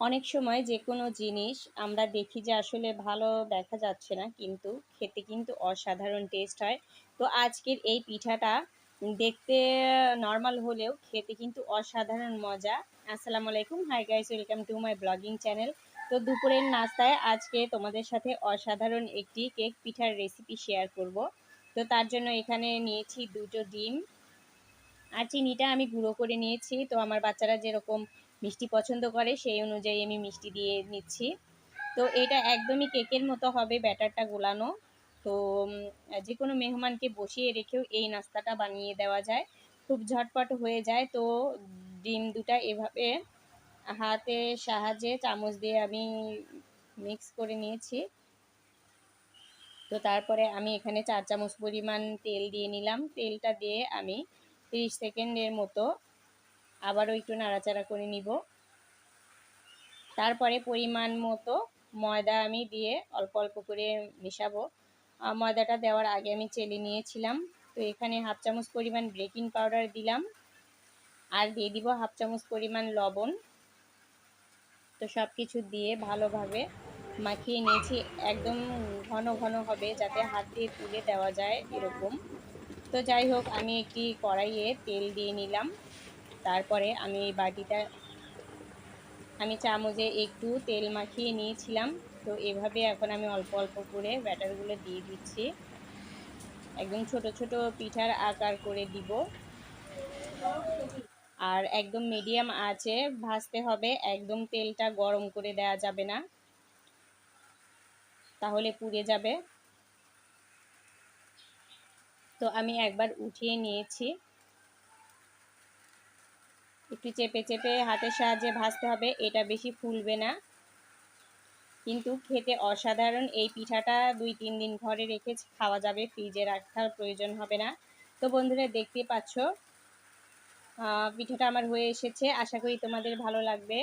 অনেক সময় যে কোনো জিনিস আমরা দেখি যে আসলে ভালো দেখা যাচ্ছে না, কিন্তু খেতে কিন্তু অসাধারণ টেস্ট হয়। তো আজকের এই পিঠাটা দেখতে নর্মাল হলেও খেতে কিন্তু অসাধারণ মজা। আসসালামু আলাইকুম। Hi guys welcome to my blogging channel তো দুপুরের নাস্তায় আজকে তোমাদের সাথে অসাধারণ একটি কেক পিঠার রেসিপি শেয়ার করব। তো তার জন্য এখানে নিয়েছি দুটো ডিম আর চিনিটা আমি গুঁড়ো করে নিয়েছি। তো আমার বাচ্চারা যেরকম মিষ্টি পছন্দ করে, সেই অনুযায়ী আমি মিষ্টি দিয়ে নিচ্ছি। তো এটা একদমই কেকের মতো হবে ব্যাটারটা গোলানো। তো যে কোনো মেহমানকে বসিয়ে রেখেও এই নাস্তাটা বানিয়ে দেওয়া যায়। খুব ঝটপট হয়ে যায়। তো, ডিম দুটা এভাবে হাতের সাহায্যে চামচ দিয়ে আমি মিক্স করে নিয়েছি। তো তারপরে আমি এখানে চার চামচ পরিমাণ তেল দিয়ে নিলাম। তেলটা দিয়ে আমি 30 সেকেন্ডের মতো আবারও একটু নাড়াচাড়া করে নিব। তারপরে পরিমাণ মতো ময়দা আমি দিয়ে অল্প অল্প করে মেশাবো। ময়দাটা দেওয়ার আগে আমি চেলে নিয়েছিলাম। তো এখানে হাফ চামচ পরিমাণ বেকিং পাউডার দিলাম। আর দিয়ে দিব হাফ চামচ পরিমাণ লবণ। তো সব কিছু দিয়ে ভালোভাবে মাখিয়ে নিয়েছি। একদম ঘন ঘন হবে যাতে হাত দিয়ে তুলে দেওয়া যায় এরকম। তো যাই হোক, আমি একটি কড়াইয়ে তেল দিয়ে নিলাম। তারপরে আমি এই বাটিটা, আমি চামচে একটু তেল মাখিয়ে নিয়েছিলাম। তো এভাবে এখন আমি অল্প অল্প করে ব্যাটারগুলো দিয়ে দিচ্ছি। একদম ছোট ছোট পিঠার আকার করে দিব। আর একদম মিডিয়াম আছে, ভাজতে হবে। একদম তেলটা গরম করে দেয়া যাবে না। তাহলে পুড়ে যাবে। তো আমি একবার উঠিয়ে নিয়েছি। একটু চেপে চেপে হাতের সাহায্যে ভাজতে হবে, এটা বেশি ফুলবে না। কিন্তু খেতে অসাধারণ, এই পিঠাটা দুই, তিন দিন ঘরে রেখে খাওয়া যাবে, ফ্রিজে রাখার প্রয়োজন হবে না। তো বন্ধুরা, দেখতে পাচ্ছ পিঠাটা আমার হয়ে এসেছে, আশা করি তোমাদের ভালো লাগবে।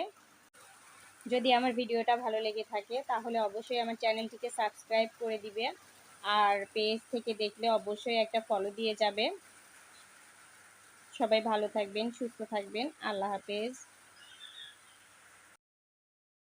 যদি আমার ভিডিওটা ভালো লেগে থাকে, তাহলে অবশ্যই আমার চ্যানেলটিকে সাবস্ক্রাইব করে দিবে। আর পেজ থেকে দেখলে অবশ্যই একটা ফলো দিয়ে যাবে। সবাই ভালো থাকবেন, সুস্থ থাকবেন। আল্লাহ হাফেজ।